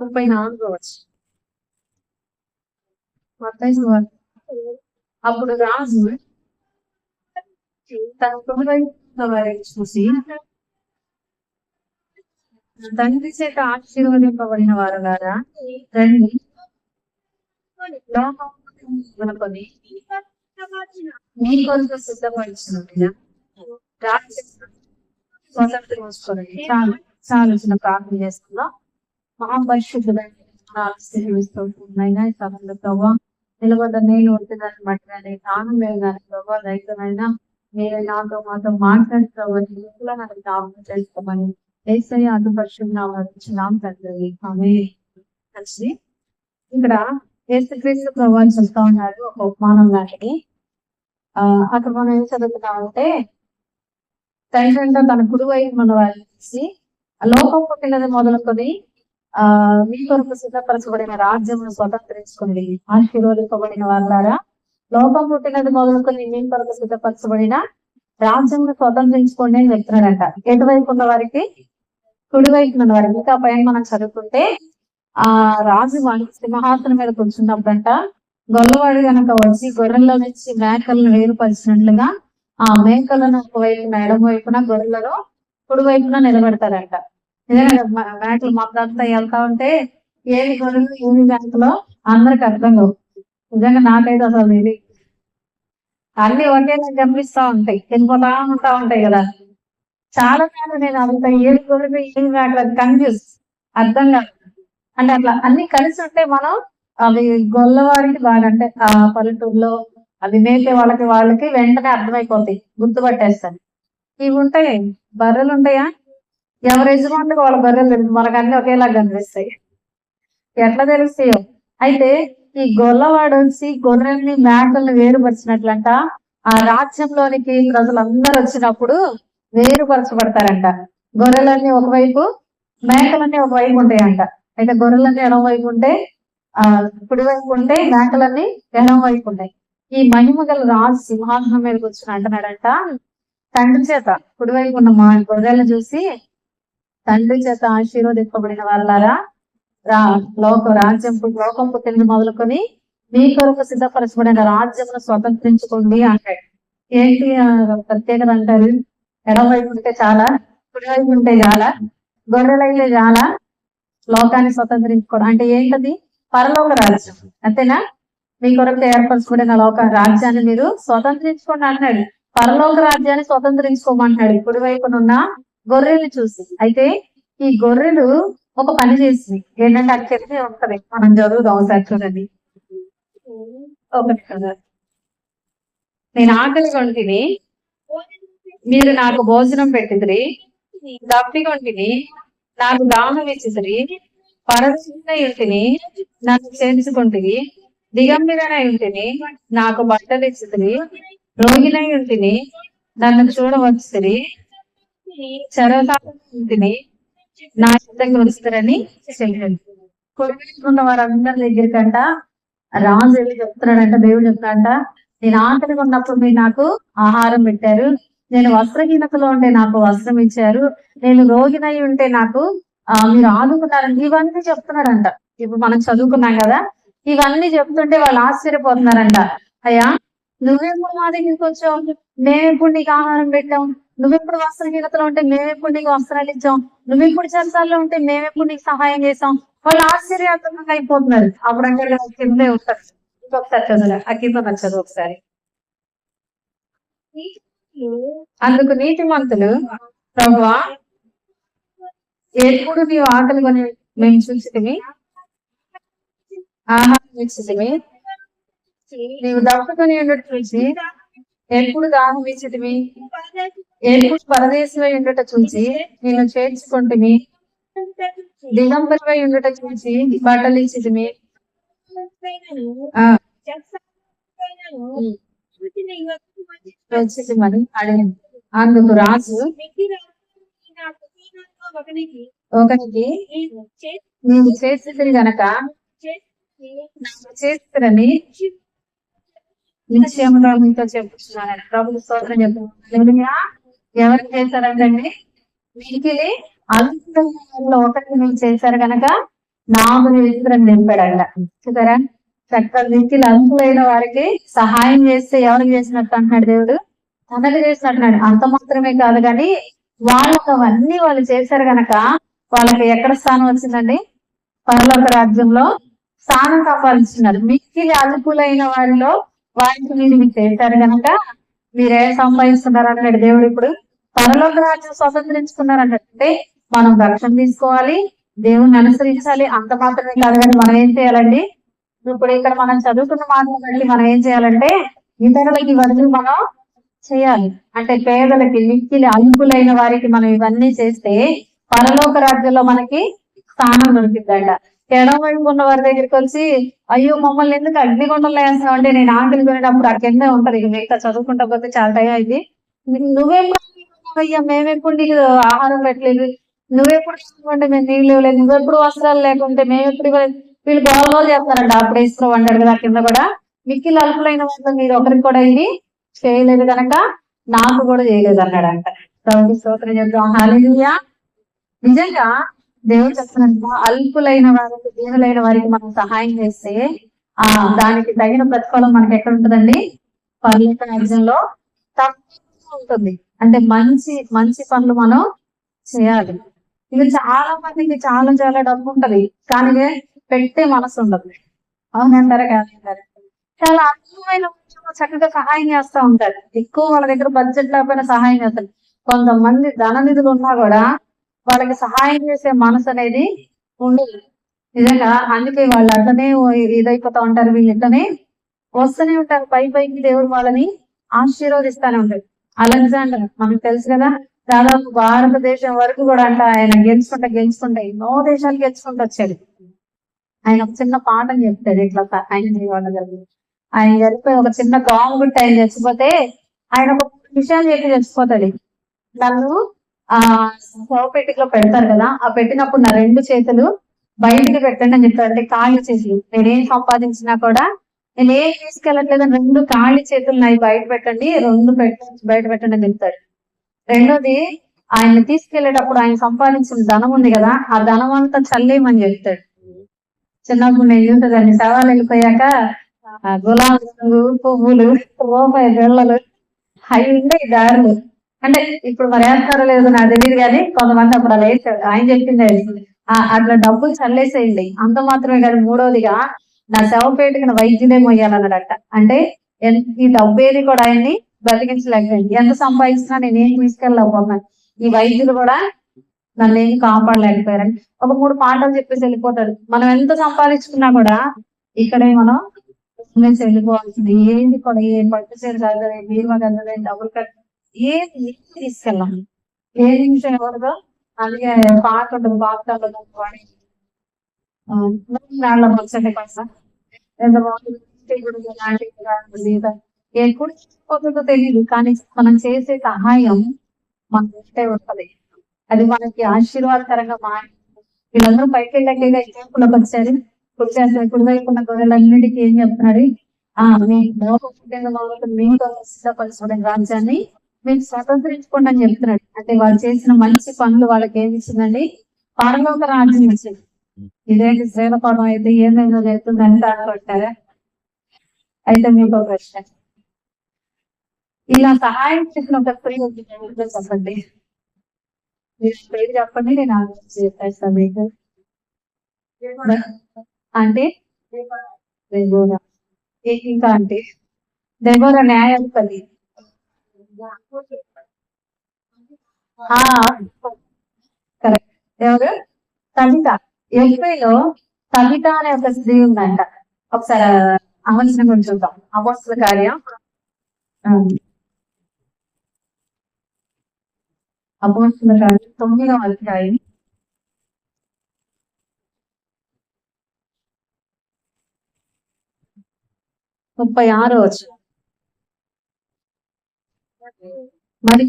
ముప్పై నాలుగు వచ్చి అప్పుడు రాజు తన కుడివైపున వారిని చూసి తండ్రి చేత ఆశీర్వదింపబడిన వారు గారా రండి. లోకముకొని మీ కొరకు సిద్ధపరిచిన స్వతంత్రం చాలు చాలు చిన్న ప్రార్థన చేసుకుందాం. మహాపరిశుద్ధులైన ప్రభావ నిలబడ్డ నేను ఉంటుందని బట్టి కానీ తాను లేదు కానీ ప్రభావ రైతులైనా మీరు నాతో మాతో మాట్లాడి ఇంట్లో నాకు జ్ఞాపకం చేసుకోమని ఏసై అటుపక్షంగా పరిశుభ్రం తండ్రి. ఆమె కలిసి ఇక్కడ ఏసుక్రీస్తు ప్రభావం చెప్తా ఉన్నారు. ఒక ఉపమానం లాంటిది. ఆ అక్కడ మనం ఏం చదువుతున్నామంటే తండ్రి అంటే తన కుడివైపు మన వాళ్ళు తీసి లోకం పుట్టినది మొదలుకొని మీ కొరకు సిద్ధపరచబడిన రాజ్యమును స్వతంత్రించుకుని ఆశీర్వదింపబడిన ద్వారా లోపం పుట్టినది మొదలుకొని మీ కొరకు సిద్ధపరచబడిన రాజ్యమును స్వతంత్రించుకోండి అని చెప్తున్నాడంట ఎటువైపు ఉన్న వారికి? కుడివైపు ఉన్న వారికి. ఇంకా పైన మనం చదువుకుంటే ఆ రాజు వాడి సింహాసనం మీద కూర్చున్నప్పుడంట గొల్లవాడు కనుక వచ్చి గొర్రెల్లో నుంచి మేకలను వేరుపరిచినట్లుగా ఆ మేకలను ఒకవైపున ఎడమ వైపున గొర్రెలను కుడివైపున నిలబెడతారంట. నిజంగా మ- వెళ్తా ఉంటే ఏది గొడవలు ఏది బ్యాంకులో అందరికి అర్థం కావు. నిజంగా నాకైతే అసలు ఇది అన్ని ఒకేలా గమనిస్తా ఉంటాయి. వెళ్ళిపోతా ఉంటా ఉంటాయి కదా. చాలా సార్లు నేను అంత ఏది గొర్రెలు ఏది అది కన్ఫ్యూజ్ అర్థం కాదు. అంటే అట్లా అన్ని కలిసి ఉంటే మనం అవి గొల్లవారికి బాగా అంటే ఆ పల్లెటూరులో అవి మేపే వాళ్ళకి వాళ్ళకి వెంటనే అర్థమైపోతాయి. గుర్తుపట్టేస్తాను. ఇవి ఉంటాయి. బర్రెలు ఉంటాయా? ఎవరు యజమానికి వాళ్ళ గొర్రెలు తెలుసు మనకు ఒకేలా కనిపిస్తాయి ఎట్లా తెలుస్తాయో. అయితే ఈ గొల్లవాడు వచ్చి గొర్రెల్ని మేకల్ని వేరుపరిచినట్లంట. ఆ రాజ్యంలోనికి ప్రజలందరూ వచ్చినప్పుడు వేరుపరచబడతారంట. గొర్రెలన్నీ ఒకవైపు మేకలన్నీ ఒకవైపు ఉంటాయంట. అయితే గొర్రెలన్నీ ఎడమ వైపు ఉంటే ఆ కుడివైపు ఉంటే మేకలన్నీ ఎడమ వైపు ఉంటాయి. ఈ మహిమ గల రాజు సింహాసనం మీద కూర్చుని అంటున్నాడంట. తండ్రి చేత కుడివైపు ఉన్న మా గొర్రెలను చూసి తండ్రి చేత ఆశీర్వదింపబడిన వాళ్ళారా రా లోక రాజ్యం లోకం పుట్టిన మొదలుకొని మీ కొరకు సిద్ధపరచబడిన రాజ్యమును స్వతంత్రించుకోండి అంటాడు. ఏంటి ఆ ప్రత్యేకత అంటారు? ఎడమవైపు ఉంటే చాలా కుడివైపు ఉంటే చాలా గొర్రెలైతే చాలా లోకాన్ని స్వతంత్రించుకోవడం. అంటే ఏంటది? పరలోక రాజ్యం. అంతేనా? మీ కొరకు ఏర్పరచబడిన లోక రాజ్యాన్ని మీరు స్వతంత్రించుకోండి అంటున్నాడు. పరలోక రాజ్యాన్ని స్వతంత్రించుకోమంటున్నాడు. కుడి గొర్రెలు చూసి. అయితే ఈ గొర్రెలు ఒక పని చేసింది. ఏంటంటే అది చెప్పి ఉంటది మనం చదువుదాం ఒకసారి చూడండి. ఒకటి కదా నేను ఆకలి కొంటిని మీరు నాకు భోజనం పెట్టిదిరి. దప్పి కొంటిని నాకు దాహం ఇచ్చిదిరి పరదశినై ఉంటిని. నన్ను చేర్చుకుంటుంది దిగంబిరనై ఉంటిని. నాకు బట్టలు ఇచ్చిదిరి రోగినై ఇంటిని నన్ను చూడవచ్చురి. చరవతాంటిని నా యుద్ధంగా వస్తారని చెప్పండి కొడుకున్న వారందరి దగ్గరికంట రాజు వెళ్ళి చెప్తున్నాడంట దేవుడు చెప్తాడంట నేను ఆకలిగా ఉన్నప్పుడు మీరు నాకు ఆహారం పెట్టారు. నేను వస్త్రహీనతలో ఉంటే నాకు వస్త్రం ఇచ్చారు. నేను రోగినై ఉంటే నాకు మీరు ఆదుకున్నారు ఇవన్నీ చెప్తున్నాడంట. ఇప్పుడు మనం చదువుకున్నాం కదా ఇవన్నీ చెప్తుంటే వాళ్ళు ఆశ్చర్యపోతున్నారంట. అయ్యా నువ్వెప్పుడు మా దగ్గరికి వచ్చావు మేమెప్పుడు నీకు ఆహారం పెట్టాం. నువ్వెప్పుడు వస్త్రహీనతలో ఉంటే మేమెప్పుడు నీకు వస్త్రాలు ఇచ్చాం. నువ్వెప్పుడు చర్చాల్లో ఉంటే మేమెప్పుడు నీకు సహాయం చేసాం వాళ్ళు ఆశ్చర్యాత్మకంగా అయిపోతున్నారు. అప్పుడు అక్కడ కిందే ఉంటారు. ఒకసారి చదువు ఆ కింద నచ్చదు ఒకసారి. అందుకు నీతిమంతులు ప్రభా ఎప్పుడు నీవు ఆకలి కొని మేము చూసితివి ఆహారం ఇచ్చితివి నీవు దప్పుకొని ఉండట చూసి ఎప్పుడు దాహం ఇచ్చితివి ఎప్పుడు పరదేశమై ఉండట చూసి నేను చేర్చుకుంటుమి? దిగంబరమై ఉండట చూసి బట్టలు అడిగింది. అందుకు రాజు ఒకరికి నేను చేస్తుంది గనక నాకు చేస్తారని నిశ్చయంలో మీతో చెప్తున్నాను ప్రభుత్వ స్తోత్రం చెప్తున్నాను ఎవరికి చేశారంటండి? మీకు అందులో ఒకటి మీరు చేశారు కనుక నాగుని విగ్రహం నింపాడంట. చూసారా? చక్కగా దిక్కులు అంతులైన వారికి సహాయం చేస్తే ఎవరికి చేసినట్టు అంటున్నాడు దేవుడు? తనకు చేసినట్టున్నాడు అంత మాత్రమే కాదు కానీ వాళ్ళకు అవన్నీ వాళ్ళు చేశారు గనక వాళ్ళకి ఎక్కడ స్థానం వచ్చిందండి? పరలోక రాజ్యంలో స్థానం సంపాదించున్నారు మిక్కిలి అనుకూలైన వారిలో వారికి మీరు చేశారు కనుక మీరేం సంపాదిస్తున్నారు అన్నాడు దేవుడు ఇప్పుడు. పరలోక రాజ్యం స్వతంత్రించుకున్నారు అంటే మనం రక్షణ తీసుకోవాలి దేవుణ్ణి అనుసరించాలి అంత మాత్రమే కాదు కానీ మనం ఏం చేయాలండి? ఇప్పుడు ఇక్కడ మనం చదువుకున్న మాటలు బట్టి మనం ఏం చేయాలంటే ఇతరులకి ఇవన్నీ మనం చేయాలి. అంటే పేదలకి మిక్కిలి అల్పులైన వారికి మనం ఇవన్నీ చేస్తే పరలోక రాజ్యంలో మనకి స్థానం దొరికిందంట ఎడమ వైపు ఉన్న వారి దగ్గరికి వచ్చి అయ్యో మమ్మల్ని ఎందుకు అగ్నిగుండంలో వేస్తావు అంటే నేను ఆకలి కొనేటప్పుడు ఆ కింద ఉంటది. ఇక మిగతా చదువుకుంటా పోతే చాలా టైం అయింది. నువ్వేం అయ్యా మేమెప్పుడు నీకు ఆహారం పెట్టలేదు. నువ్వెప్పుడు అంటే మేము నీళ్ళు ఇవ్వలేదు. నువ్వెప్పుడు వస్త్రాలు లేకుంటే మేమెప్పుడు ఇవ్వలేదు. వీళ్ళు గోల చేస్తారంట అప్పుడు ఇసుక వండాడు కదా కింద కూడా. మిక్కిలు అల్పులైన వాళ్ళు మీరు ఒకరికి కూడా ఇది చేయలేదు కనుక నాకు కూడా చేయలేదు అన్నాడు అంట ప్రభుకి స్తోత్రం చెప్తాం నిజంగా దేవుడు చెప్తున్నట్టు అల్పులైన వారికి దీనులైన వారికి మనం సహాయం చేస్తే ఆ దానికి తగిన ప్రతిఫలం మనకి ఎక్కడ ఉంటుందండి? పర్లోక రాజ్యంలో తప్పకుండా ఉంటుంది. అంటే మంచి మంచి పనులు మనం చేయాలి. ఇది చాలా మందికి చాలా చాలా డబ్బు ఉంటది. కానీ పెట్టే మనసు ఉండదు. అవునంటారా కాదంటారా? చాలా అద్భుతమైన చక్కగా సహాయం చేస్తా ఉంటారు. ఎక్కువ వాళ్ళ దగ్గర బడ్జెట్ లేకపోయినా సహాయం చేస్తారు. కొంతమంది ధన నిధులు ఉన్నా కూడా వాళ్ళకి సహాయం చేసే మనసు అనేది ఉండదు. నిజంగా అందుకే వాళ్ళు అట్లనే ఇదైపోతా ఉంటారు వీళ్ళు ఇట్లనే వస్తూనే ఉంటారు. పై పైకి దేవుడు వాళ్ళని ఆశీర్వదిస్తానే ఉంటాడు. అలెగ్జాండర్ మనకు తెలుసు కదా దాదాపు భారతదేశం వరకు కూడా అంట ఆయన గెలుచుకుంటా గెలుచుకుంటా ఎన్నో దేశాలు గెలుచుకుంటూ వచ్చాడు. ఆయన ఒక చిన్న పాఠం చెప్తాడు ఇట్లా ఆయన వాళ్ళ ఆయన చనిపోయి ఒక చిన్న గాము గుట్టి ఆయన చచ్చిపోతే ఆయన ఒక విషయాలు చెప్పి చచ్చిపోతాడు. నన్ను ఆ శవ పెట్టిలో పెడతారు కదా ఆ పెట్టినప్పుడు నా రెండు చేతులు బయటికి పెట్టండి అని చెప్తాడు అంటే ఖాళీ చేతులు నేనేం సంపాదించినా కూడా నేను ఏం తీసుకెళ్ళట్లేదు రెండు ఖాళీ చేతులు నాయి బయట పెట్టండి రెండు పెట్ట బయట పెట్టండి అని చెప్తాడు రెండోది ఆయన తీసుకెళ్ళేటప్పుడు ఆయన సంపాదించిన ధనం ఉంది కదా ఆ ధనం అంతా చల్లేయమని చెప్తాడు. చిన్నప్పుడు నేను చూసేదాన్ని శవాలు వెళ్ళిపోయాక గులాబీ పువ్వులు రూపాయి బిళ్ళలు అవి ఉండే దారులు. అంటే ఇప్పుడు మరి వేస్తారో లేదో నాకు తెలియదు కానీ కొంతమంది అప్పుడు అలా వేసాడు ఆయన చెప్పింది అట్లా డబ్బులు చల్లేసేయండి. అంత మాత్రమే కాదు మూడోదిగా నా శవపేటకి నా వైద్యుడే మొయ్యాలన్నాడట. అంటే ఈ డబ్బు ఏది కూడా ఆయన్ని బ్రతికించలేకపోయింది. ఎంత సంపాదించినా నేను ఏం తీసుకెళ్ళలేకపోతున్నాను ఈ వైద్యులు కూడా నన్ను ఏం కాపాడలేకపోయారని. ఒక మూడు పాటలు చెప్పేసి వెళ్ళిపోతాడు. మనం ఎంత సంపాదించుకున్నా కూడా ఇక్కడే మనం వెళ్ళిపోవాల్సింది ఏంది కూడా ఏం పట్టు చీర కాదు బీరువా డబ్బులు కట్టు ఏది ఏది తీసుకెళ్ళాం ఏ నిమిషం ఎవరిదో అలాగే పాట ఉండదు బాగుంటుంది వాడి నాళ్ళ ముచ్చటి కోసం ఎంత బాగుంటుంది ఇప్పుడు ఇలాంటి ఇలాంటి ఎప్పుడు పోతుందో తెలియదు కానీ మనం చేసే సహాయం మన ఉంటే ఉంటది. అది మనకి ఆశీర్వాదకరంగా మారి వీళ్ళందరూ పైకి వెళ్ళాక ఎగ్జాంపుల్కి వచ్చారు. వచ్చేసారు కుడివైపున్న గొర్రెలన్నిటికీ ఏం చెప్తున్నాడు? ఆ మీ మోప పుట్టిన మొదలు మీతో సిద్ధపరచుకునే రాజ్యాన్ని మీరు స్వతంత్రించుకోండి అని చెప్తున్నాడు. అంటే వాళ్ళు చేసిన మంచి పనులు వాళ్ళకి ఏమి ఇచ్చిందండి? పరలోక రాజ్యం ఇచ్చింది. ఇదేంటి శ్రీలకోణం అయితే ఏదైనా జరుగుతుందని అనుకుంటారా అయితే మీకు ప్రశ్న. ఇలా సహాయం చేసిన ఒక స్త్రీ చెప్పండి. మీరు పేరు చెప్పండి నేను ఆలోచించి చెప్పేస్తాను మీకు. అంటే? దెబోరా ఇంకా అంటే? దెబోరా న్యాయాధిపతి. కరెక్ట్ ఎవరు? కవిత ఎల్పీలో కవిత అనే ఒక స్త్రీ ఉందంట. ఒకసారి అవలసిన గురించి చూద్దాం. అవస్థల కార్యం. అపోస్తుల కార్యం. తొమ్మిదవ అధ్యాయం. ముప్పై ఆరో వచ్చిన మరి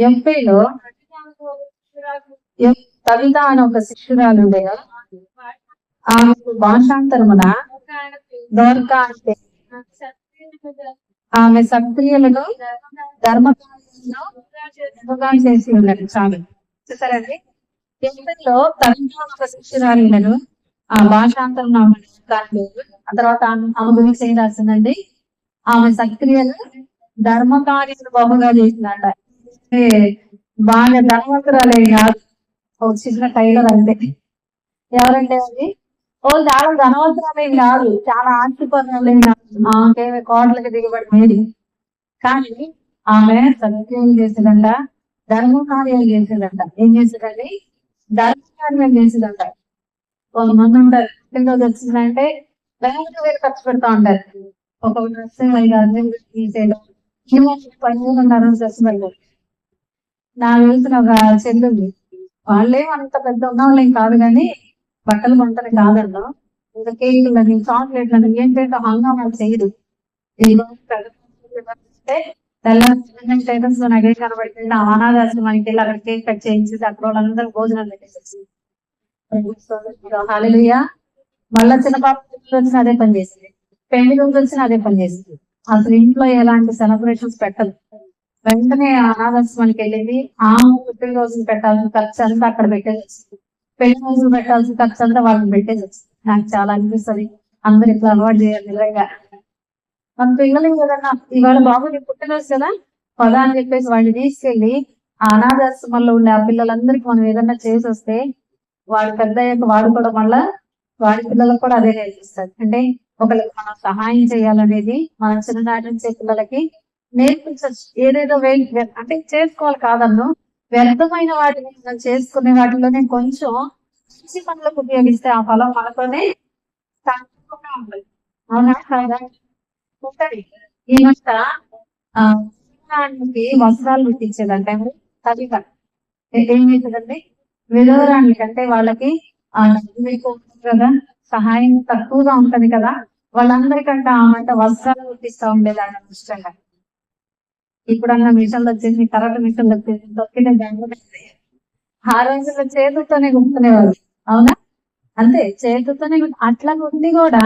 ఎంపీలో కవిత అని ఒక శిష్యురాలు ఉండేగా ఆమెకు భాషాంతరమున దోర్కా అంటే ఆమె సక్రియలను ధర్మకార్యంలో చేసి ఉన్నారు చాలు. చూసారండి? ఎంపీలో తరంలో ఒక శిష్యురాలు ఆ భాషాంతరం ఆమె ఆ తర్వాత ఆమె గురించి ఏం రాసిందండి? ఆమె సక్రియలు ధర్మ కార్యాలు బహుగా చేసిందంట బాగా ధనవంతురాలే కాదు ఒక చిన్న టైలర్ అంతే. ఎవరంటే అది? ఓ చాలా ధనవంతురాలేం కాదు. చాలా ఆస్తిపరులేం కాదు ఆమెకేమి కోట్లకి దిగబడి కానీ ఆమె సత్యం చేసిందంట ధర్మ కార్యాలు చేసేదంట. ఏం చేసేదండి ధర్మ కార్యాలు చేసేదంట. కొంతమంది ఉంటారు. పుట్టినరోజు వచ్చిందంటే వేలకు వేలు ఖర్చు పెడతా ఉంటారు. ఒక డ్రెస్ ఐదు అర్థం తీసేయడం పదిహేనున్నర దశ వెళ్ళారు నాకు వెళ్తున్న ఒక చెల్లి వాళ్ళేం అంత పెద్ద ఉన్న వాళ్ళేం కాదు కానీ బట్టలు కొంటని కాదన్నా ఇంకా కేకులని చాక్లెట్లని ఏంటంటే హంగామా చేయదు. ఏదో స్టేటస్లో నగే కనబడుతుంది ఆ అనాథాశ్రమానికి వెళ్ళి అక్కడ కేక్ కట్ చేయించి అక్కడ వాళ్ళందరూ భోజనాలు పెట్టేసి మళ్ళా చిన్న పాప వచ్చిన అదే పని చేసింది పెళ్ళి రోజు వచ్చిన అదే పని చేసింది అసలు ఇంట్లో ఎలాంటి సెలబ్రేషన్స్ పెట్టదు వెంటనే అనాథాశ్రమానికి వెళ్ళింది ఆమె పుట్టిన రోజులు పెట్టాల్సిన ఖర్చు అంతా అక్కడ పెట్టేసి పెళ్ళి రోజులు పెట్టాల్సిన ఖర్చు అంతా వాళ్ళని పెట్టేసి వచ్చింది నాకు చాలా అనిపిస్తుంది. అందరు ఇట్లా అలవాటు చేయాలి నిజంగా మన పిల్లలు ఏదన్నా ఇవాళ బాబు నీ పుట్టినరోజు కదా పదా అని చెప్పేసి వాళ్ళని తీసుకెళ్ళి ఆ అనాథాశ్రమంలో ఉండే ఆ పిల్లలందరికీ మనం ఏదన్నా చేసి వస్తే వాడు పెద్ద అయ్యాక వాడు కూడా మళ్ళా వాడి పిల్లలకు కూడా అదే నేర్పిస్తారు. అంటే ఒకరికి మనం సహాయం చేయాలనేది మన చిన్ననాటి నుంచి పిల్లలకి నేర్పించచ్చు ఏదేదో వే అంటే చేసుకోవాలి కాదన్ను. వ్యర్థమైన వాటిని మనం చేసుకునే వాటిలోనే కొంచెం మంచి పనులకు ఉపయోగిస్తే ఆ ఫలం మనతోనే తప్పకుండా ఉంటుంది. అవునా? కాదా ఉంటది. ఈ మధ్య ఆ విధవరాళ్ళకి వస్త్రాలు కుట్టించేదంట తల్లిగా ఏం చేసేదండి విధవరాళ్ళకి అంటే వాళ్ళకి ఆ కదా సహాయం తక్కువగా ఉంటది కదా. వాళ్ళందరికంటే ఆమె వస్త్రాలు కుట్టిస్తా ఉండేదాన్ని ఇష్టంగా ఇప్పుడన్నా మిషన్లు వచ్చేసి కరెంట్ మిషన్లు వచ్చేసి తొక్కిన బ్యాంకులు ఆ రోజుల్లో చేతులతోనే కుట్టుకునేవారు అవునా? అంతే చేతులతోనే అట్లా కుట్టి కూడా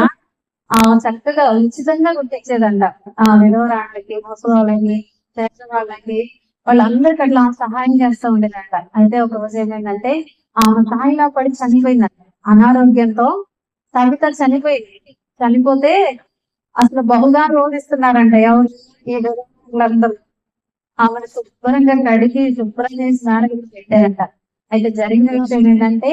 ఆ చక్కగా ఉచితంగా కుట్టించేదంట. ఆ విధవరాళ్ళకి ముసలి చేసిన వాళ్ళకి వాళ్ళందరికి అట్లా సహాయం చేస్తూ ఉండేదంట. అయితే ఒక రోజు ఏమైందంటే ఆమె తాయిలా పడి చనిపోయిందంట. అనారోగ్యంతో సవిత చనిపోయింది. చనిపోతే అసలు బహుగా రోధిస్తున్నారంట. ఎవరు? ఈ అందరూ ఆమెను శుభ్రంగా కడిగి శుభ్రం చేసి స్నానం పెట్టారంట. అయితే జరిగిన విషయం ఏంటంటే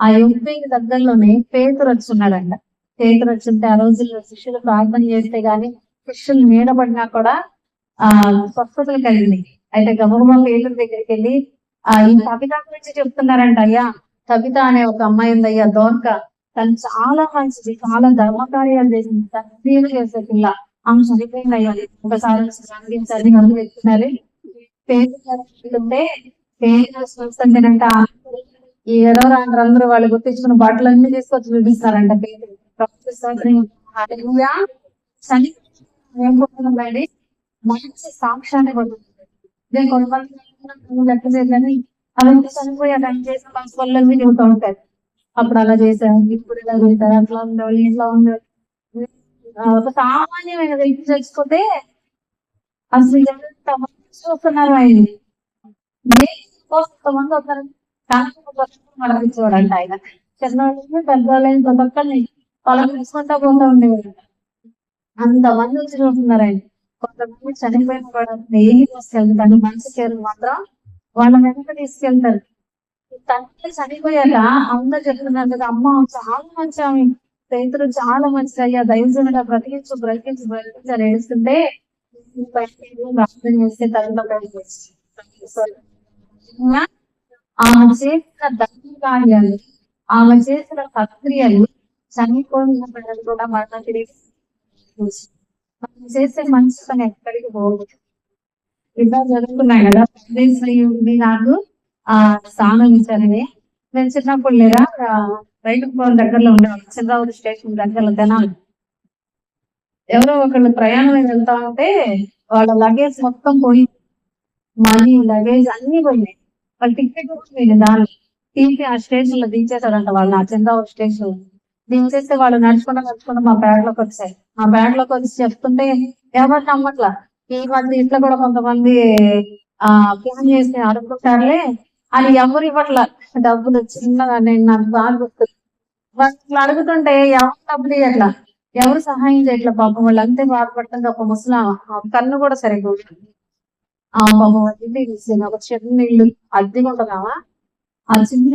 ఆ యువతికి దగ్గరలోనే పేతురు వచ్చున్నాడంట పేతురు వచ్చుంటే ఆ రోజుల్లో శిష్యులు ప్రార్థన చేస్తే గాని శిష్యులు నీడబడినా కూడా ఆ స్వస్థతలు కలిగింది అయితే గమగమ పేతురు దగ్గరికి వెళ్ళి ఆ ఈ కవిత గురించి చెప్తున్నారంట అయ్యా కవిత అనే ఒక అమ్మాయి ఉంది అయ్యా దోర్క. తను చాలా మంచిది చాలా ధర్మకార్యాలు చేసింది. తన తను చేసే పిల్ల ఆమె చనిపోయింది అయ్యాలి ఒకసారి సంధించాలి మందు పెట్టుకున్నారు పేరుంటే పేరు చూస్తుంటేనంట ఈ ఎడవ అందరూ వాళ్ళు గుర్తించుకున్న బట్టలు అన్ని తీసుకొచ్చి చూపిస్తారంట పేరు. హల్లెలూయా. మంచి సాక్ష్యాన్ని పొందుతుంది నేను కొంతమంది లెక్క చేయాలని అవన్నీ చనిపోయాక ఆయన చేసిన మంచి పనులన్నీ చెబుతూ ఉంటారు. అప్పుడు అలా చేశారు ఇప్పుడు ఇలా చేశారు అట్లా ఉండేవాళ్ళు ఇట్లా ఉండేవాళ్ళు. ఒక సామాన్యమైన వ్యక్తి చచ్చిపోతే అసలు చూస్తున్నారు ఆయన. కొంతమంది వస్తారు. కానీ మరణించేవాడు అంట ఆయన. చిన్నవాళ్ళని పెద్దవాళ్ళని ప్రతి ఒక్కరిని పలకరించుకుంటా పోతా ఉండేవాడు. అంతమంది వచ్చి చూస్తున్నారు ఆయన. కొంతమంది చనిపోయిన వాడు ఏమి తీసుకెళ్తారు? మంచి చేరు మాత్రం వాళ్ళ వెనక తీసుకెళ్తారు. తండ్రి చనిపోయాక అందరు చెప్తున్నారు కదా అమ్మ చాలా మంచి ఆమె పేతురు చాలా మంచిది అయ్యా దైవజనుడా బ్రతికించు బ్రతికించు బ్రతికించు అని ఏడుస్తుంటే ప్రార్థన చేస్తే తల్లిలో ఆమె చేసిన ధర్మ కార్యాలు ఆమె చేసిన ప్రక్రియలు చనిపోయిన పిల్లలు కూడా మరణ తిరిగి మనం చేసే మంచి పని ఎక్కడికి పోదు. ఇలా జరుగుతున్నాయి కదా. ప్రదేశం నాకు ఆ స్థానం ఇచ్చారని నేను చిన్నప్పుడు లేదా రైలు పోవడం దగ్గరలో ఉండేవాళ్ళు చంద్రావతి స్టేషన్ దగ్గరలో జనాలు ఎవరో ఒకళ్ళు ప్రయాణం వెళ్తా ఉంటే వాళ్ళ లగేజ్ మొత్తం పోయి మనీ లగేజ్ అన్ని పోయినాయి. వాళ్ళ టికెట్ కూడా పోయింది తీసి ఆ స్టేషన్లో దించేశాడంట వాళ్ళు ఆ చంద్రావతి స్టేషన్లో దించేస్తే వాళ్ళు నడుచుకుంటా నడుచుకుంటా మా బ్యాగ్లోకి వచ్చాయి. మా బ్యాగ్లోకి వచ్చి చెప్తుంటే ఎవరు నమ్మట్లా? ఈ మధ్య ఇంట్లో కూడా కొంతమంది ఆ ఫోన్ చేసి అడుగుతారులే అది ఎవరు ఇవ్వట్ల? డబ్బులు చిన్నగా నేను నాకు బాగా వాళ్ళు అడుగుతుంటే ఎవరు డబ్బులు ఇవ్వట్లా ఎవరు సహాయం చేయట్లా? పాపం వాళ్ళు అంతే బాధపడుతుంటే ఒక ముసలా కన్ను కూడా సరిగ్గా ఉంటుంది ఆ పాపం ఒక చిన్న ఇల్లు అద్దెగా ఉంటుందామా ఆ చిన్న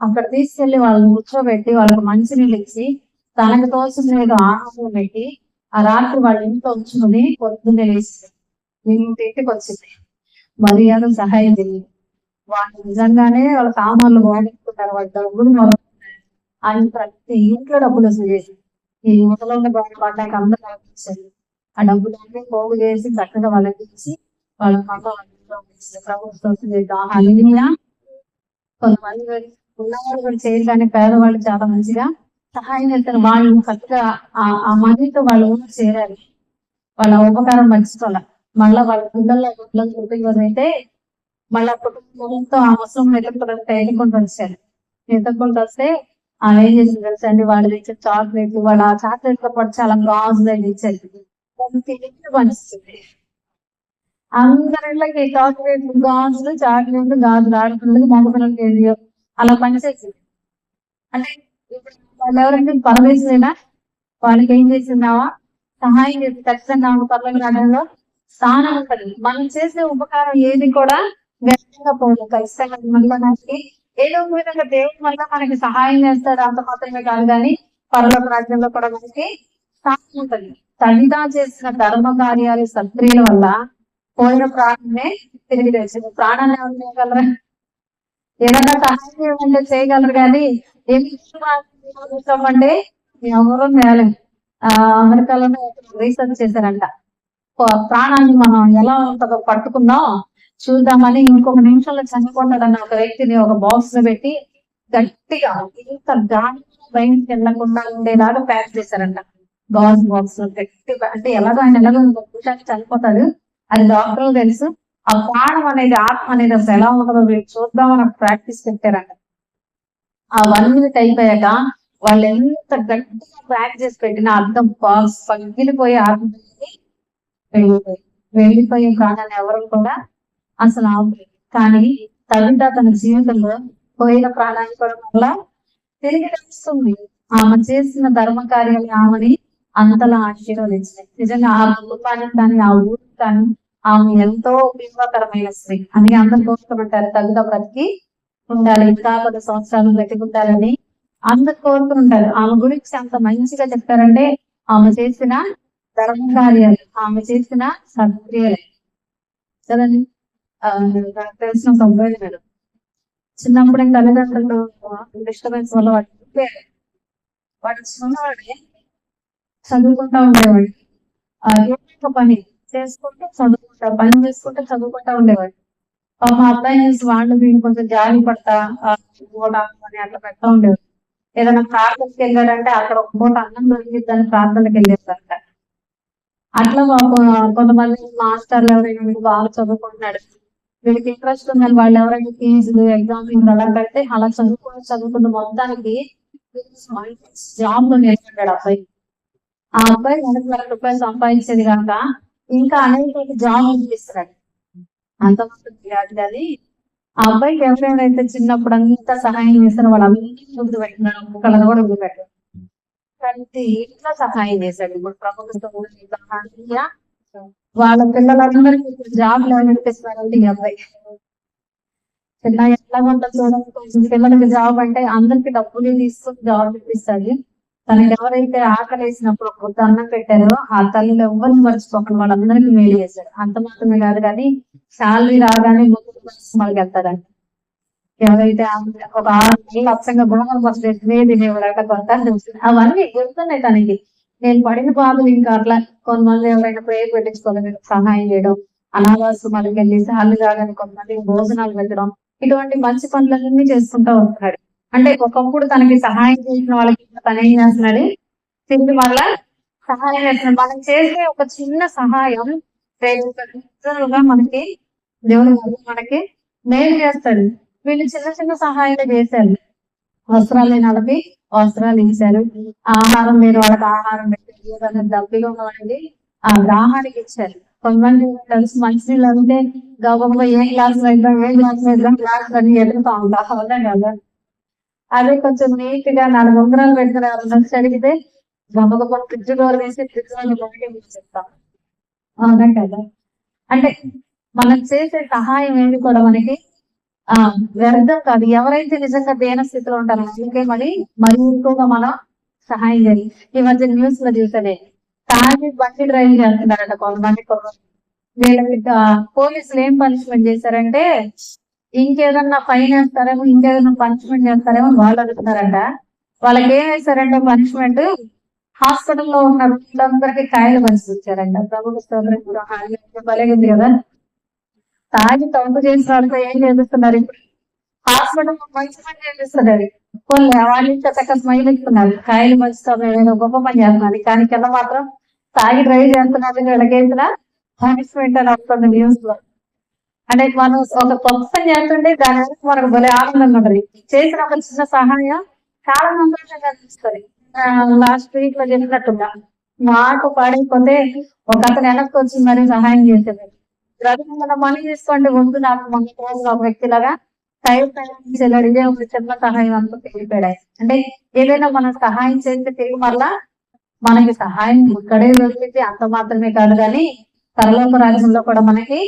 అక్కడ తీసుకెళ్ళి వాళ్ళని కూర్చోబెట్టి వాళ్ళకి మంచినీళ్ళు ఇచ్చి తనకు తోచిన ఏదో ఆహారం పెట్టి ఆ రాత్రి వాళ్ళ ఇంట్లో ఉంచుకుని పొద్దున్నే లేచి ఇంటికి వచ్చింది. మర్యాద సహాయం తెలియదు వాళ్ళు నిజంగానే వాళ్ళ సామాన్లు వాడుకుంటారు వాళ్ళ డబ్బులు ఆయన ప్రతి ఇంట్లో డబ్బులు వసూలు చేసి ఈ ముసలంగా బాధపడ్డాక అందరూ ఆలోచించారు ఆ డబ్బులన్నీ పోగు చేసి చక్కగా వాళ్ళకి ఇచ్చి వాళ్ళ పంట ప్రభుత్వం కొంతమంది ఉన్నవాళ్ళు కూడా పేదవాళ్ళు చాలా మంచిగా సహాయం చేస్తారు. వాళ్ళు చక్కగా ఆ- ఆ మనీతో వాళ్ళు ఊరు వాళ్ళ ఉపకారం మర్చిపోవాలి మళ్ళా వాళ్ళ పిల్లల పిల్లలు ఉపయోగం అయితే మళ్ళా కుటుంబంతో ఆ ముసలం వెతుకుంటూ ఎదుర్కొంటూ వచ్చారు ఎదుర్కొంటూ వస్తే ఆమె ఏం చేసింది తెలుసా అండి వాళ్ళు తెచ్చిన చాక్లెట్లు వాళ్ళు ఆ చాక్లెట్తో పాటు చాలా గాజులు అవి ఇచ్చారు. దాన్ని తిరిగి పంచుతుంది అందరిళ్ళకి చాక్లెట్లు గాజులు చాక్లెట్లు గాజులు ఆడుతుంది మగ పిల్లలకి ఏది అలా పనిచేసింది అంటే ఇప్పుడు వాళ్ళు ఎవరంటే పరమేశ్వరేనా వాళ్ళకి ఏం చేసిందావా సహాయం చేసి ఖచ్చితంగా ఆమె పర్లేదు రావడంలో స్థానం ఉంటుంది మనం చేసే ఉపకారం ఏది కూడా వ్యర్థంగా పోదు ఖచ్చితంగా మళ్ళీ మనకి ఏదో ఒక విధంగా దేవుడు మళ్ళీ మనకి సహాయం చేస్తాడు. అంత మాత్రమే కాదు కానీ పరలోక రాజ్యంలో కూడా మనకి స్థానం ఉంటుంది. తల్లిదా చేసిన ధర్మ కార్యాలు సత్క్రియల వల్ల పోయిన ప్రాణమే తిరిగి తెచ్చింది. ప్రాణాన్ని ఎవరు చేయగలరా? ఏదైనా సహాయం చేయమంటే చేయగలరు కానీ ఏమి చూసామంటే ఎవరు నేలం ఆ అమెరికాలోనే రీసెర్చ్ చేశారంట. ప్రాణాన్ని మనం ఎలా ఉంటుందో పట్టుకుందాం. చూద్దామని ఇంకొక నిమిషంలో చనిపోతాడన్న ఒక వ్యక్తిని ఒక బాక్స్లో పెట్టి గట్టిగా ఇంత గాలి బయటికి వెళ్ళకుండా ఉండేలాగా ప్యాక్ చేశారంట. గాజ్ బాక్స్లో గట్టి అంటే ఎలాగో ఆయన ఎలాగో ఇంకొక నిమిషానికి చనిపోతాడు. అది డాక్టర్ తెలుసు. ఆ ప్రాణం అనేది ఆత్మ అనేది అసలు ఎలా ఉంటుందో వీళ్ళు చూద్దామని ప్రాక్టీస్ పెట్టారంట. ఆ వన్ మినిట్ అయిపోయాక వాళ్ళు ఎంత గట్టిగా ప్యాక్ చేసి పెట్టిన అర్థం బాక్స్ పగిలిపోయి ఆత్మ వెళ్ళిపోయి వెళ్ళిపోయి ప్రాణాన్ని ఎవరు కూడా అసలు కానీ తగిన తన జీవితంలో పోయిన ప్రాణాన్ని కూడా వల్ల తిరిగి తెస్తుంది. ఆమె చేసిన ధర్మ కార్యాలు ఆమెని అంతలా ఆశీర్వదించాయి నిజంగా ఆ కుటుంబానికి కానీ ఆ ఊరికి కానీ ఆమె ఎంతో ఉపయోగకరమైన స్త్రీ. అని అందరు కోరుకుంటారు. తగ్గుద బ్రతికి ఉండాలి. ఇంకా పది సంవత్సరాలు బ్రతికి ఉండాలని అందరు కోరుకుంటారు ఆమె గురించి అంత మంచిగా చెప్తారంటే ఆమె చేసిన ధర్మ కార్యాలు ఆమె చేసిన సత్క్రియలు. కదండి నాకు తెలిసిన ఒక అబ్బాయి ఉన్నాడు చిన్నప్పుడే తల్లిదండ్రులు డిస్టర్బెన్స్ వల్ల వాడికి చనిపోయాడు. వాడు చిన్నవాడే చదువుకుంటా ఉండేవాడు. ఒక పని చేసుకుంటూ చదువుకుంటా పని చేసుకుంటూ చదువుకుంటా ఉండేవాడు. పాప అబ్బాయి చూసి వాళ్ళు మేము కొంచెం జాలి పడతా అని అట్లా పెడతా ఉండేవాడు. ఏదైనా ప్రార్థనకి వెళ్ళాడంటే అక్కడ ఒక పూట అన్నం దొరికిద్దని ప్రార్థనకి వెళ్ళేస్తారంట అట్లా కొంతమంది మాస్టర్లు ఎవరైనా బాగా చదువుకుంటున్నాడు. వీళ్ళకి ఇంట్రెస్ట్ ఉందని వాళ్ళు ఎవరైనా ఫీజులు ఎగ్జామ్ అలా పెడితే అలా చదువుకుని చదువుకున్న మొత్తానికి జాబ్లో నేర్చుకుంటాడు అబ్బాయి. ఆ అబ్బాయి నెలకు వేల రూపాయలు సంపాదించేది కాక ఇంకా అనేక జాబ్ చేస్తున్నాడు అంత కాదు కానీ ఆ అబ్బాయికి ఎవరైనా చిన్నప్పుడు అంతా సహాయం చేస్తారు వాళ్ళు అన్ని ముందు పెట్టినాడు ముక్కలను కూడా ముందు పెట్టాడు ప్రతి ఇంట్లో సహాయం చేశాడు ఇప్పుడు ప్రభుత్వం వాళ్ళ పిల్లలందరికీ జాబ్లో ఈ అబ్బాయి. పిల్ల ఎట్లా ఉంటుంది చూడండి కొంచెం పిల్లలకి జాబ్ అంటే అందరికి డబ్బులు తీసుకొని జాబ్ ఇప్పిస్తాడు. తనకి ఎవరైతే ఆకలి వేసినప్పుడు పొద్దు అన్నం పెట్టారో ఆ తల్లిలో ఎవరిని మర్చిపోకుండా వాళ్ళందరికీ మేలు చేశారు అంత మాత్రమే కాదు కానీ శాలరీ రాగానే ముందు మనకి వెళ్తారండి ఎవరైతే ఒక ఆరు నెలలు అచ్చంగా గుణం వస్తుంది కొంత అవన్నీ చెప్తున్నాయి తనకి. నేను పడిన బాధలు ఇంకా అట్లా కొంతమంది ఎవరైనా ప్రేయర్ పెట్టించుకోవాలి సహాయం చేయడం అనాథాశ్రమాలకు వెళ్ళి సార్లు కాగానే కొంతమంది భోజనాలు పెట్టడం ఇటువంటి మంచి పనులన్నీ చేసుకుంటూ వస్తున్నాడు అంటే ఒకప్పుడు తనకి సహాయం చేసిన వాళ్ళకి ఇప్పుడు తను ఏం చేస్తున్నాడు తిరిగి మళ్ళా సహాయం చేస్తున్నాడు మనం చేసే ఒక చిన్న సహాయం రేపు మనకి దేవుడు మనకి మేలు చేస్తాడు వీళ్ళు చిన్న చిన్న సహాయాలు చేశారు. వస్త్రాలు లేని వాళ్ళకి వస్త్రాలు ఇచ్చారు ఆహారం లేని వాళ్ళకి ఆహారం పెట్టారు. డబ్బులు దప్పిగా ఆ దాహానికి ఇచ్చారు. కొంతమంది తెలుసు మనుషులు అంటే గబగబా ఏ గ్లాస్ వెళ్దాం ఏ గ్లాస్ వెళ్దాం గ్లాస్ అని ఎదుగుతా ఉంటా అవునా కదా? అదే కొంచెం నీట్గా నాలుగు ఉంగరాలు పెడుతున్నారు జరిగితే వచ్చి గబగబా ఫ్రిడ్జ్ డోర్ వేసి ఫ్రిడ్జ్లో చెప్తాం అవునా కదా? అంటే మనం చేసే సహాయం ఏది కూడా మనకి ఆ వ్యర్థం కాదు ఎవరైతే నిజంగా దేన స్థితిలో ఉంటారో అందుకే మరి మరి ఎక్కువగా మనం సహాయం చేయాలి. ఈ మధ్య న్యూస్లో చూసనే తాగి బండి డ్రైవ్ చేస్తున్నారంట కొంతమంది వీళ్ళకి పోలీసులు ఏం పనిష్మెంట్ చేశారంటే ఇంకేదన్నా ఫైన్ వేస్తారేమో ఇంకేదన్నా పనిష్మెంట్ చేస్తారేమో వాళ్ళు అడుగుతున్నారంట. వాళ్ళకి ఏం వేశారంటే పనిష్మెంట్ హాస్పిటల్లో ఉన్న వాళ్ళందరికీ కాయలు పంచిచ్చారంట ప్రభుత్వ స్తోత్రం కదా. తాగి తప్పు చేసిన వాళ్ళతో ఏం చేపిస్తున్నారు? ఇప్పుడు హాస్పిటల్ మంచి పని చేపిస్తున్నారు. కొన్ని వాళ్ళు ఇంకా స్మైల్ ఇస్తున్నారు. కాయలు పంచుతాం ఏమైనా గొప్ప పని చేస్తున్నారు. కానీ కింద మాత్రం తాగి డ్రైవ్ చేస్తున్నారు. వీళ్ళకేసిన పనిష్మెంట్ అని వస్తుంది న్యూస్లో. అంటే మనం ఒక గొప్ప పని చేస్తుంటే దాని వెనక మనకు భలే ఆనందంగా ఉంటుంది. చేసిన ఒక చిన్న సహాయం చాలా సంతోషంగా అనిపిస్తుంది. లాస్ట్ వీక్లో చెప్పినట్టుగా మాకు పాడైపోతే ఒక అతను వెనక్కి వచ్చి మరి సహాయం చేసేవారు రవి మన మనీ తీసుకోండి ముందు నాకు మన రోజు ఒక వ్యక్తిలాగా. టైం చెల్లడు ఇదే ఒక చిన్న సహాయం అంతా తెలిపాడు అంటే ఏదైనా మనం సహాయం చేస్తే తిరిగి మళ్ళా మనకి సహాయం ఇక్కడే దొరికింది అంత మాత్రమే కాదు కానీ పరలోక రాజ్యంలో కూడా మనకి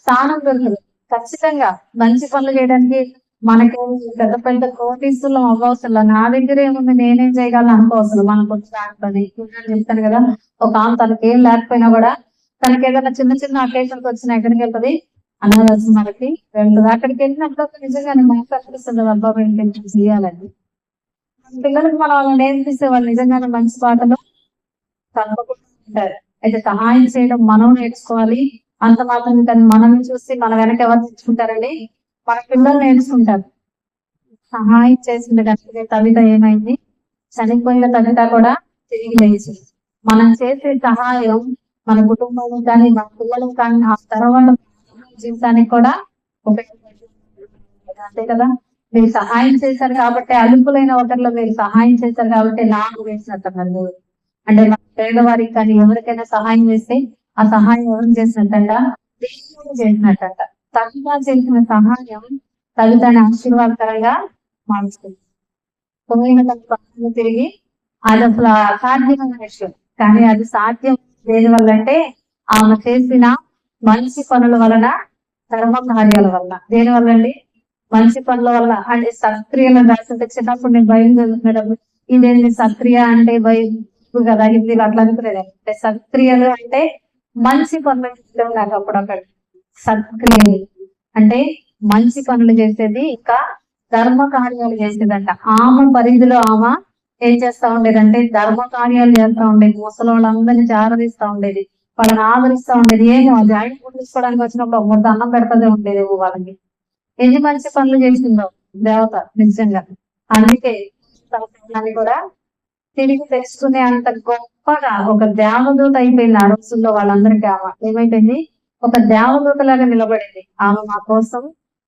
స్థానం దొరుకుతుంది ఖచ్చితంగా మంచి పనులు చేయడానికి మనకి పెద్ద పెద్ద కోటీసులు అవ్వవసరం నా దగ్గర ఏముంది నేనేం చేయగలను అనుకోవసరం. మనకు వచ్చిన పని చెప్తాను కదా ఒక ఆమె తనకి ఏం లేకపోయినా కూడా తనకి ఏదైనా చిన్న చిన్న అకేషన్కి వచ్చిన ఎక్కడికి వెళ్తుంది? అనాథాశ్రమాలకి వెళ్తుంది? అక్కడికి వెళ్ళినప్పుడు నిజంగానే మాకు అనిపిస్తుంది అబ్బా ఇంటెన్షన్ చేయాలని. పిల్లలకు మనం వాళ్ళని నేర్పిస్తే వాళ్ళు నిజంగానే మంచి పాటలు తప్పకుండా ఉంటారు అయితే సహాయం చేయడం మనం నేర్చుకోవాలి. అంత మాత్రం కానీ మనం చూసి మన వెనక ఎవరు తెచ్చుకుంటారని మన పిల్లలు నేర్చుకుంటారు. సహాయం చేసిన కనుక కవిత ఏమైంది? చనిపోయిన కవిత కూడా తిరిగి లేచింది. మనం చేసే సహాయం మన కుటుంబం కానీ మన పిల్లలకు కానీ ఆ తర్వాత జీవితానికి కూడా ఉపయోగపడుతుంది. అంతే కదా? మీరు సహాయం చేశారు కాబట్టి అలుపులైన ఒకరిలో మీరు సహాయం చేశారు కాబట్టి నాకు వేసినట్టు అంటే మన పేదవారికి కానీ ఎవరికైనా సహాయం చేస్తే ఆ సహాయం ఎవరు చేసినట్టంట? దేవుడు చేసినట్టంట. తగిన చేసిన సహాయం తగిన ఆశీర్వాదకరంగా మార్చుకుంది పోయిన తన తిరిగి అది అసలు అసాధ్యమైన విషయం. కానీ అది సాధ్యం దేని వల్ల అంటే ఆమె చేసిన మంచి పనుల వలన ధర్మ కార్యాల వల్ల దేని వల్ల అండి మంచి పనుల వల్ల అంటే సత్క్రియలు రాస్తుంటే చిన్నప్పుడు నేను భయం చదువుతున్నప్పుడు ఇదేంటి సత్క్రియ అంటే భయం కదా హిందీలో అట్లా అనుకునేది. అంటే సత్క్రియలు అంటే మంచి పనులు చేయడం నాకు అప్పుడు అక్కడ. సత్క్రియలు అంటే మంచి పనులు చేసేది ఇంకా ధర్మ కార్యాలు చేసేదంట. ఆమె పరిధిలో ఆమె ఏం చేస్తా ఉండేదంటే ధర్మ కార్యాలు చేస్తా ఉండేది. ముసలి వాళ్ళందరినీ జారదీస్తా ఉండేది. వాళ్ళని ఆదరిస్తా ఉండేది. ఏం జాయింట్ ఫుడ్ తీసుకోవడానికి వచ్చినప్పుడు ఒక ముద్ద అన్నం పెడతాదే ఉండేది వాళ్ళకి. ఎన్ని మంచి పనులు చేసిందో దేవత నిజంగా. అందుకే కూడా తిరిగి తెచ్చుకునే అంత గొప్పగా ఒక దేవదూత అయిపోయింది ఆ రోజుల్లో వాళ్ళందరికీ ఆమె. ఏమైపోయింది? ఒక దేవదూత లాగా నిలబడింది. ఆమె మా కోసం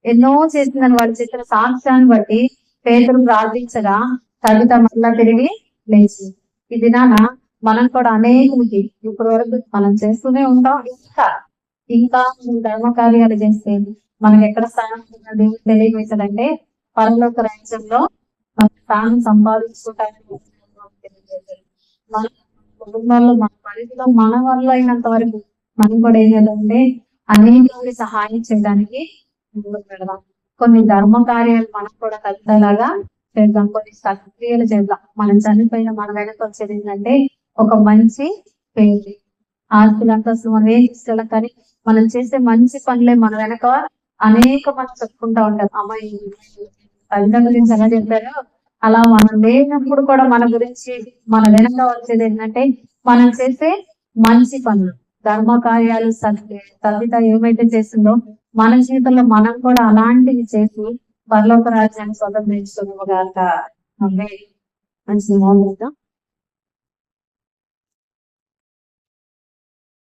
ఎన్నో చేసిందని వాళ్ళు చెప్పిన సాక్ష్యాన్ని బట్టి పేదలు ప్రార్థించగా కవిత మళ్ళా తిరిగి లేచి. ఈ దినాన మనం కూడా అనేకులకి ఇప్పటి వరకు మనం చేస్తూనే ఉంటాం. ఇంకా ఇంకా ధర్మ కార్యాలు చేస్తే మనకి ఎక్కడ స్థానం ఉన్నది దేవుడు తెలియజేశాడంటే పరలోక రాజ్యంలో మన స్థానం సంపాదించుకోవటానికి మన కుటుంబాల్లో మన పరిధిలో మన వల్ల అయినంత వరకు మనం కూడా ఏం చేయాలంటే అనేక సహాయం చేయడానికి ముందుకు పెడదాం కొన్ని ధర్మ కార్యాలు మనం కూడా కలిసేలాగా చేద్దాం కొన్ని సక్రియలు చేద్దాం. మనం చనిపోయిన మన వెనక వచ్చేది ఏంటంటే ఒక మంచి పేరు. ఆస్తులంతా అసలు మనం ఏం ఇష్టం కానీ మనం చేసే మంచి పనులే మన వెనక అనేక మనం చెప్పుకుంటా ఉంటాం. అమ్మాయి తల్లిదండ్రుల గురించి ఎలా చెప్పారో? అలా మనం లేనప్పుడు కూడా మన గురించి మన వెనక వచ్చేది ఏంటంటే మనం చేసే మంచి పనులు. ధర్మ కార్యాలు సత్య తల్లిత ఏమైతే చేసిందో మన జీవితంలో మనం కూడా అలాంటివి చేసి పరలోక రాజ్యాన్ని స్వతంత్రించుకోగలగా మంచి